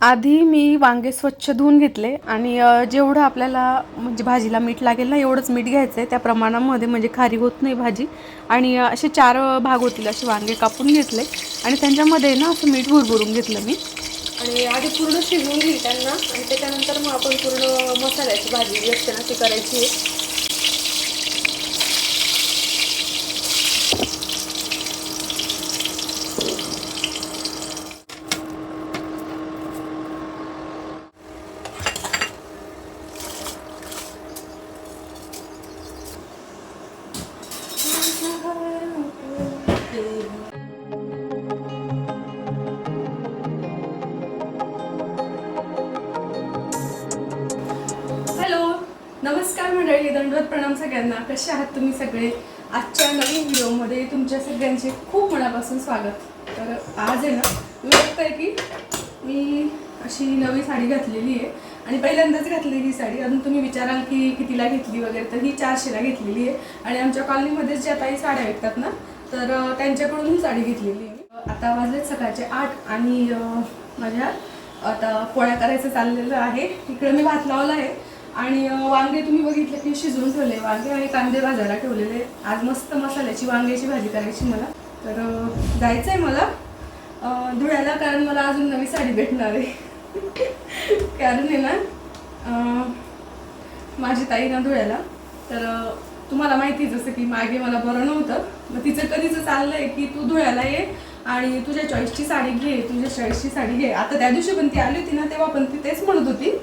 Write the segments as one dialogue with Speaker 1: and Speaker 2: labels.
Speaker 1: आधी मी वांगे स्वच्छ धुवून घेतले आणि जेवढं आपल्याला म्हणजे भाजीला मीठ लागेल ना एवढंच मीठ घ्यायचं आहे त्या प्रमाणामध्ये म्हणजे खारी होत नाही भाजी. आणि असे चार भाग होतील असे वांगे कापून घेतले. आणि त्यांच्यामध्ये ना असं मीठ भुरभुरून घेतलं मी. आणि आधी पूर्ण शिजवून घेईल त्यांना. आणि त्याच्यानंतर मग आपण पूर्ण मसाल्याची भाजी जी असते ना ती करायची आहे. नमस्कार मंडळी दंडवत प्रणाम सगळ्यांना. कसे आहात तुम्ही सगळे? आजच्या नवीन व्हिडिओमध्ये तुमच्या सगळ्यांचे खूप मनापासून स्वागत. तर आज आहे ना मी बघताय की मी अशी नवी साडी घातलेली आहे. आणि पहिल्यांदाच घातलेली ही साडी. अजून तुम्ही विचाराल की कितीला घेतली वगैरे तर ही चारशेला घेतलेली आहे. आणि आमच्या कॉलनीमध्ये ज्या ही साड्या विकतात ना तर अं, त्यांच्याकडून ही साडी घेतलेली आहे आता वाजलेत सकाळचे आठ आणि माझ्या आता पोळ्या करायचं चाललेलं आहे. इकडं मी भात लावला आहे. आणि वांगे तुम्ही बघितले की शिजवून ठेवले. वांगे आणि कांदे भाजायला ठेवलेले. आज मस्त मसाल्याची वांग्याची भाजी करायची मला. तर जायचं आहे मला धुळ्याला कारण मला अजून नवी साडी भेटणार आहे. कारण आहे ना माझी ताई ना धुळ्याला. तर तुम्हाला माहिती आहे जसं की मागे मला बरं नव्हतं. मग तिचं कधीच आहे की तू धुळ्याला ये आणि तुझ्या चॉईसची साडी घे तुझ्या चॉईसची साडी घे. आता त्या दिवशी पण ती आली होती ना तेव्हा पण ती तेच म्हणत होती.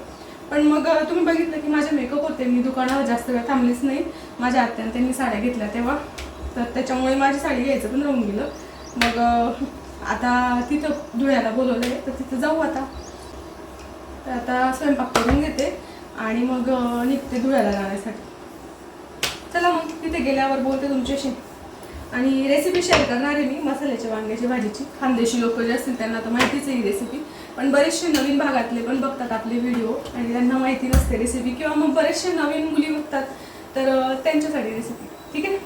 Speaker 1: पण मग तुम्ही बघितलं की माझे मेकअप होते. मी दुकानावर जास्त वेळ थांबलीच नाही. माझ्या आत्याने त्यांनी साड्या घेतल्या तेव्हा. तर त्याच्यामुळे माझी साडी घ्यायचं पण राहून गेलं. मग आता तिथं धुळ्याला बोलवलं आहे तर तिथं जाऊ आता. तर आता स्वयंपाक करून घेते. आणि मग निघते धुळ्याला जाण्यासाठी. चला मग तिथे गेल्यावर बोलते तुमच्याशी. आणि रेसिपी शेअर करणार आहे मी मसाल्याच्या वांग्याची भाजीची. खानदेशी लोक जे असतील त्यांना तर माहितीच आहे ही रेसिपी पण बरेचसे नवीन भागातले पण बघतात आपले व्हिडिओ आणि त्यांना माहिती नसते रेसिपी किंवा मग बरेचसे नवीन मुली बघतात तर त्यांच्यासाठी रेसिपी ठीक आहे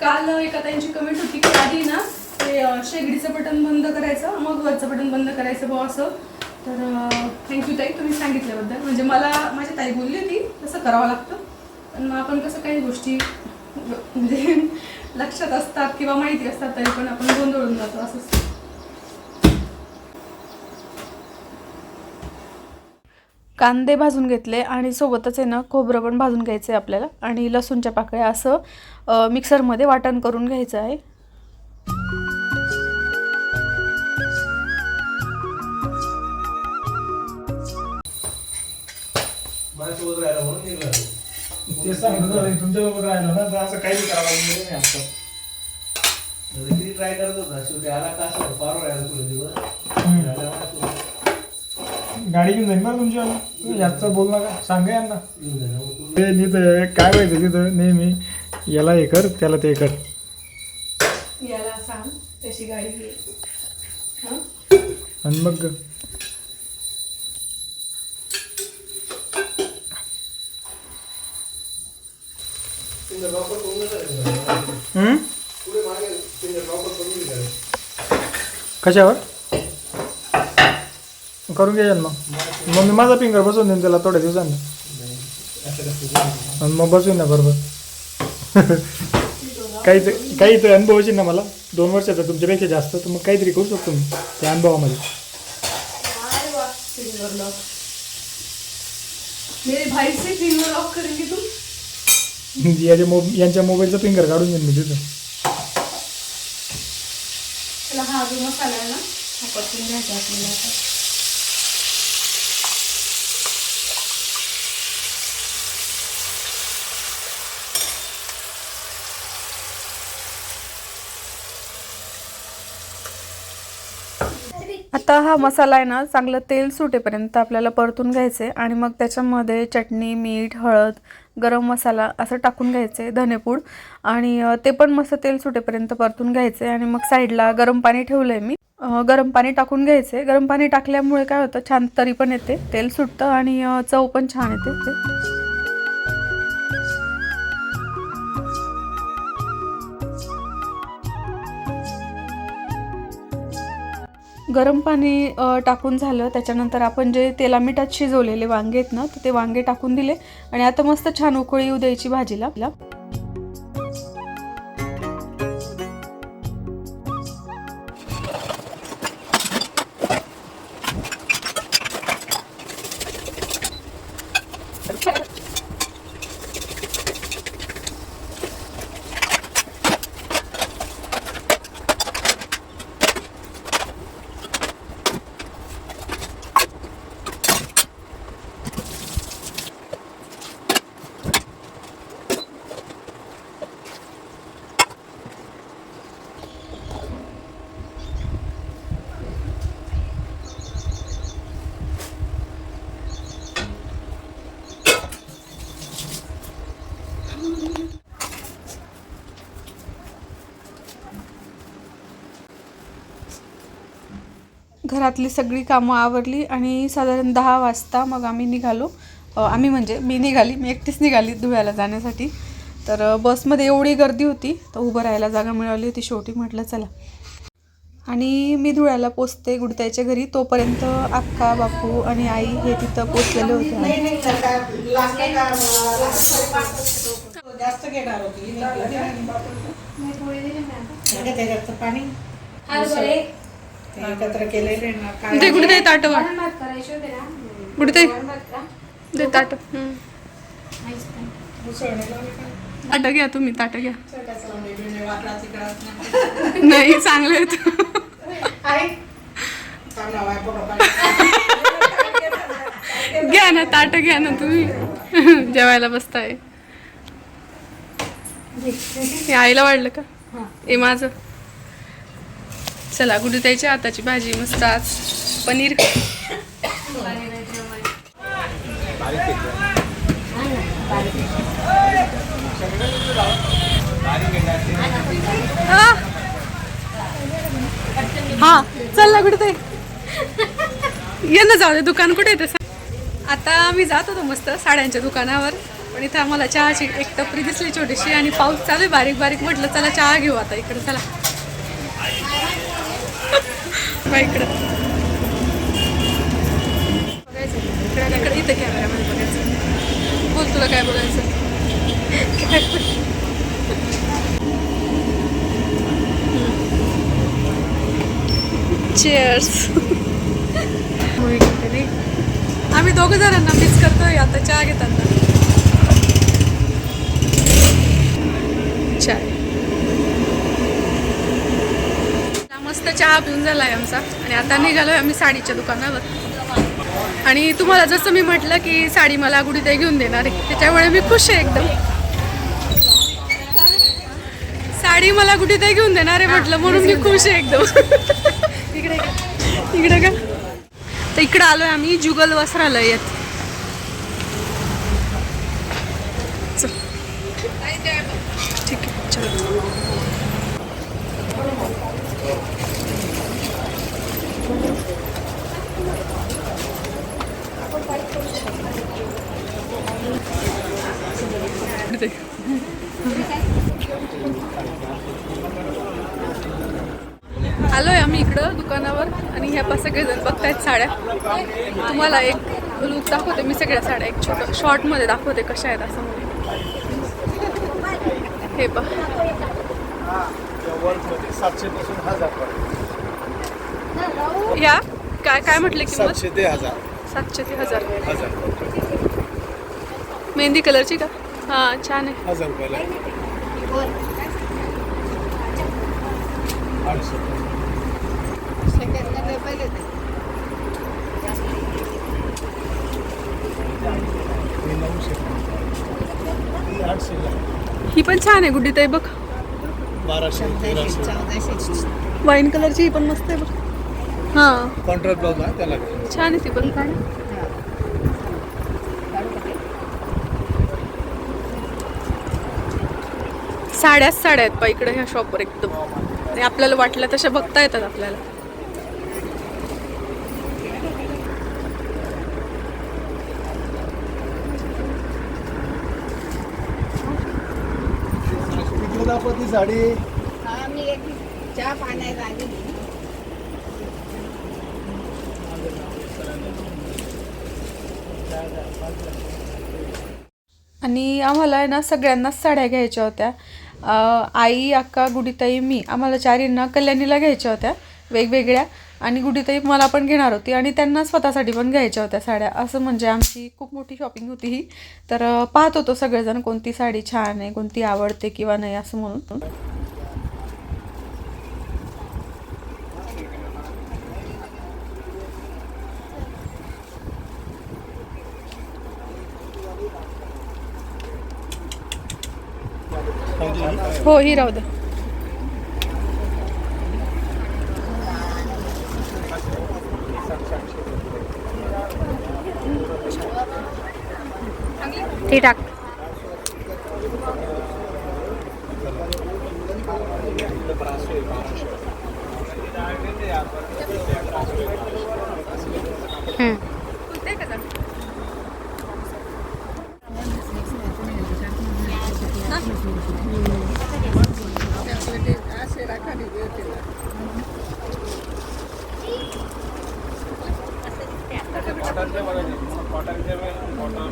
Speaker 1: काल एका त्यांची कमेंट होती की आधी ना? शेगडीचं बटन बंद करायचं मग वरचं बटन बंद करायचं बा असं. तर थँक्यू ताई तुम्ही सांगितल्याबद्दल. म्हणजे मला माझी ताई बोलली होती तसं करावं लागतं. पण मग आपण कसं काही गोष्टी म्हणजे लक्षात असतात किंवा माहिती असतात तरी पण आपण गोंधळून जातो असं कांदे भाजून घेतले आणि सोबतच आहे ना खोबरं पण भाजून घ्यायचं आहे आपल्याला. आणि लसूणच्या पाकळ्या असं मिक्सरमध्ये वाटण करून घ्यायचं आहे.
Speaker 2: माझ्यासोबत राहिला म्हणून निघाला तो.
Speaker 3: ते सांगत होते तुमच्यासोबत राहिलं ना तर असं काही करावं लागलं नाही आमचं
Speaker 2: आता किती ट्राय करत होता शेवटी आला का असं पार राहिला थोडे दिवस.
Speaker 3: गाडी घेऊन जाईन बरं तुमच्या याचं बोल नका सांगा यांना
Speaker 2: पूर्ण.
Speaker 3: ते तिथं काय व्हायचं तिथं नेहमी याला हे कर त्याला ते कर
Speaker 1: याला सांग त्याची गाडी हं?
Speaker 3: आणि मग
Speaker 2: finger locker करून नका रे.
Speaker 3: हम्म? कशावर? करून घ्या मग मग मी माझा फिंगर बसवून देईन त्याला थोड्या दिवसांनी. आणि मग बसवीन ना बरोबर. काही तर काही तर अनुभव असेल ना मला. दोन वर्षाचा तुमच्यापेक्षा जास्त तर मग काहीतरी करू शकतो मी त्या अनुभवामध्ये.
Speaker 1: मेरे भाई से फिंगर लॉक करेंगे तुम?
Speaker 3: याच्या मोब यांच्या मोबाईलचं फिंगर काढून घेईन मी तिथं.
Speaker 1: त्याला हा जो मसाला आहे ना. हा परतून घ्यायचा आपल्याला आता. हा मसाला आहे ना चांगलं तेल सुटेपर्यंत आपल्याला परतून घ्यायचं आहे आणि मग त्याच्यामध्ये चटणी मीठ हळद गरम मसाला असं टाकून घ्यायचं आहे धनेपूड. आणि ते पण मस्त तेल सुटेपर्यंत परतून घ्यायचं आहे आणि मग साईडला गरम पाणी ठेवलं आहे मी गरम पाणी टाकून घ्यायचे. गरम पाणी टाकल्यामुळे काय होतं छान तरी पण येते तेल सुटतं आणि चव पण छान येते. गरम पाणी टाकून झालं. त्याच्यानंतर आपण जे तेलामिठात शिजवलेले वांगे आहेत ना तर ते वांगे टाकून दिले. आणि आता मस्त छान उकळी येऊ द्यायची भाजीला. घरातली सगळी कामं आवरली आणि साधारण दहा वाजता मग आम्ही निघालो. आम्ही म्हणजे मी निघाली मी एकटीच निघाली धुळ्याला जाण्यासाठी. तर बसमध्ये एवढी गर्दी होती तर उभं राहायला जागा मिळाली होती शेवटी. म्हटलं चला. आणि मी धुळ्याला पोचते गुडत्याच्या घरी. तोपर्यंत अक्का बापू आणि आई हे तिथं पोचलेले होते.
Speaker 4: एकत्र केलेले. ना काय
Speaker 1: ते गुडते ताट गुडते ते ताट
Speaker 4: उसळणे लावले का?
Speaker 1: ताट घ्या तुम्ही ताट घ्या. नाही चांगले आहेत. घ्या ना ताट घ्या ना तुम्ही. जेवायला बसताय. हे आईला वाढलं का? हे माझं. चला गुडुताईच्या हाताची भाजी मस्त आज पनीर. हा. चल ना गुडुताई. ये ना जाऊ दे दुकान कुठे येते आता आम्ही जात होतो मस्त साड्यांच्या दुकानावर पण इथं आम्हाला चहाची एक टपरी दिसली छोटीशी आणि पाऊस चालू आहे बारीक बारीक म्हटलं चला चहा घेऊ आता इकडे चला. बा इकडं. बघायचं इकडे इकडे इथं कॅमेरामध्ये बघायचं. बोल तुला काय बोलायचं चेअर्स आम्ही दोघं जणांना मिस करतोय आता चहा घेताना. चाय मस्त चहा पिऊन आहे आमचा. आणि आता निघालो आहे आम्ही साडीच्या दुकानावर. आणि तुम्हाला जसं मी म्हटलं की साडी मला गुढीताई घेऊन देणार आहे. त्याच्यामुळे मी खुश आहे एकदम. साडी मला गुढीताई घेऊन देणार आहे म्हटलं म्हणून मी खुश आहे एकदम. इकडे का? इकडे का? तर इकडं आहे आम्ही जुगल वस्त्रालयात. चल. ठीक आहे चलो इकडे. आलोय आम्ही इकडं दुकानावर आणि ह्या पाच सगळेजण बघतायत साड्या. तुम्हाला एक लुक दाखवते मी सगळ्या साड्या एक छोटं शॉर्टमध्ये दाखवते कशा आहेत असं म्हणून. हे
Speaker 2: हजार
Speaker 1: या? काय काय म्हटले किंमत?
Speaker 2: सातशे ते हजार.
Speaker 1: सातशे ते हजार.
Speaker 2: हजार
Speaker 1: मेहंदी कलरची का? हां छान आहे.
Speaker 2: हजार रुपयाला. हे नऊशे हे आठशेला
Speaker 1: ही पण छान आहे गुड्डी ताई बघ.
Speaker 2: बाराशे तेराशे.
Speaker 1: वाईन कलरची ही पण मस्त आहे बघ. हां.
Speaker 2: कॉन्ट्रॅक्ट ब्लाऊज आहे त्याला.
Speaker 1: छान आहे ती पण. साड्याच साड्या आहेत पा इकडे ह्या शॉपवर एकदम. आणि आपल्याला वाटलं तशा बघता येतात आपल्याला.
Speaker 2: दाखवती साडी
Speaker 4: मी एक चहा पाण्यात आली
Speaker 1: आणि आम्हाला आहे ना सगळ्यांनाच साड्या घ्यायच्या होत्या. आई अक्का गुडीताई मी आम्हाला चारींना कल्याणीला घ्यायच्या होत्या. वेगवेगळ्या. आणि गुडीताई मला पण घेणार होती आणि त्यांना स्वतःसाठी पण घ्यायच्या होत्या साड्या. असं म्हणजे आमची खूप मोठी शॉपिंग होती ही. तर पाहत होतो सगळेजण कोणती साडी छान आहे कोणती आवडते किंवा नाही असं म्हणून. हो ही राहू दे. ती टाक.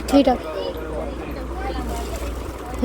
Speaker 5: ठीक आहे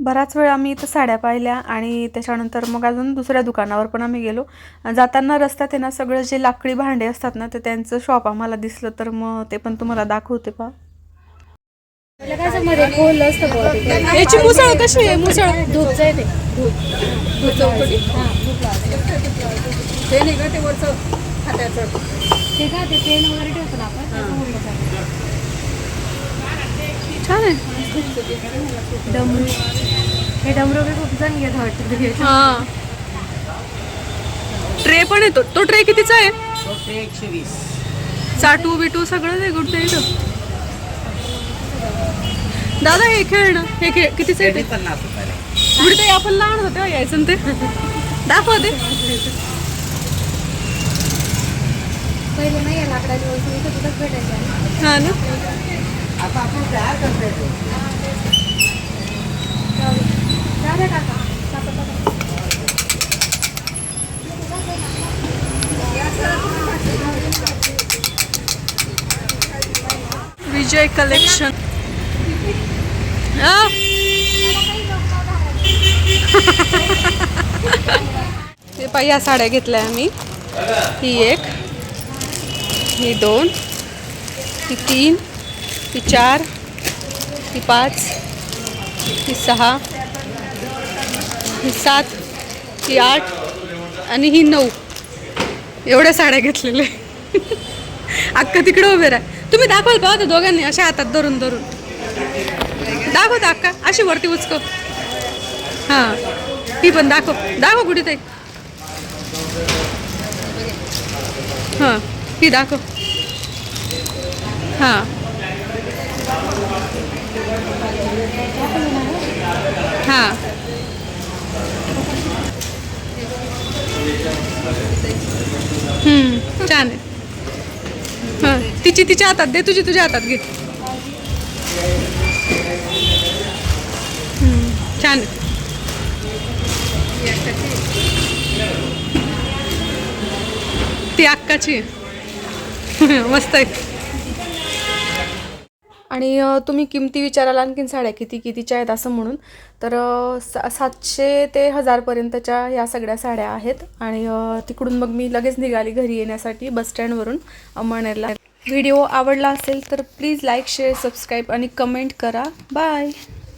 Speaker 1: बराच वेळ आम्ही इथं साड्या पाहिल्या आणि त्याच्यानंतर मग अजून दुसऱ्या दुकानावर पण आम्ही गेलो. जाताना रस्त्यात आहे ना सगळं जे लाकडी भांडे असतात ना ते त्यांचं शॉप आम्हाला दिसलं तर मग ते पण तुम्हाला दाखवते पा. याची मुसळ कशी आहे? मुसळ.
Speaker 5: धूपचं आहे ते
Speaker 4: ते नाही का ते वरचं खात्याचं?
Speaker 5: ते का ते पेन वगैरे ठेवतो ना आपण? त्याचं मुलगा चालतं.
Speaker 1: छान आहे.
Speaker 5: हे डमरू बी खूप जण घेत वाटतं
Speaker 1: हा. ट्रे पण येतो. तो ट्रे कितीचा आहे?
Speaker 4: एकशे वीस.
Speaker 1: चाटू बिटू सगळं आहे गुडते दादा हे खेळ ना हे खेळ कितीचं आहे ते
Speaker 4: पन्नास रुपयाला
Speaker 1: गुडते आपण लहान होतो यायचं ना ते. दाखवा ते.
Speaker 5: पहिले नाही आहे लाकडाची वस्तू इथं कुठंच भेटायची आहे.
Speaker 1: हा ना.
Speaker 4: आता आपण तयार करता येतो.
Speaker 1: विजय कलेक्शन! हे पाही या साड्या आम्ही ही एक, ही दोन, ही तीन, ही चार, ही पाच, ही सहा ही सात ही आठ आणि ही नऊ. एवढ्या साड्या घेतलेल्या अक्का तिकडे उभे राहा. तुम्ही दाखवाल हो तर दोघांनी? अशा हातात धरून धरून. दाखवता अक्का. अशी वरती उचको हां. ही पण दाखव. दाखव कुठे ताई हां. ही दाखव. हां. हां. हम्म, छान आहे. हां तिची तिच्या हातात दे तुझी तुझ्या हातात घे. छान आहे. ती अक्काची मस्त आहे. आणि तुम्ही किमती विचाराल आणखीन साड्या किती कितीच्या आहेत असं म्हणून. तर सा सातशे ते हजारपर्यंतच्या ह्या सगळ्या साड्या आहेत. आणि तिकडून मग मी लगेच निघाली घरी येण्यासाठी बसस्टँडवरून अमळनेरला. व्हिडिओ आवडला असेल तर प्लीज लाईक शेअर सबस्क्राईब आणि कमेंट करा. बाय!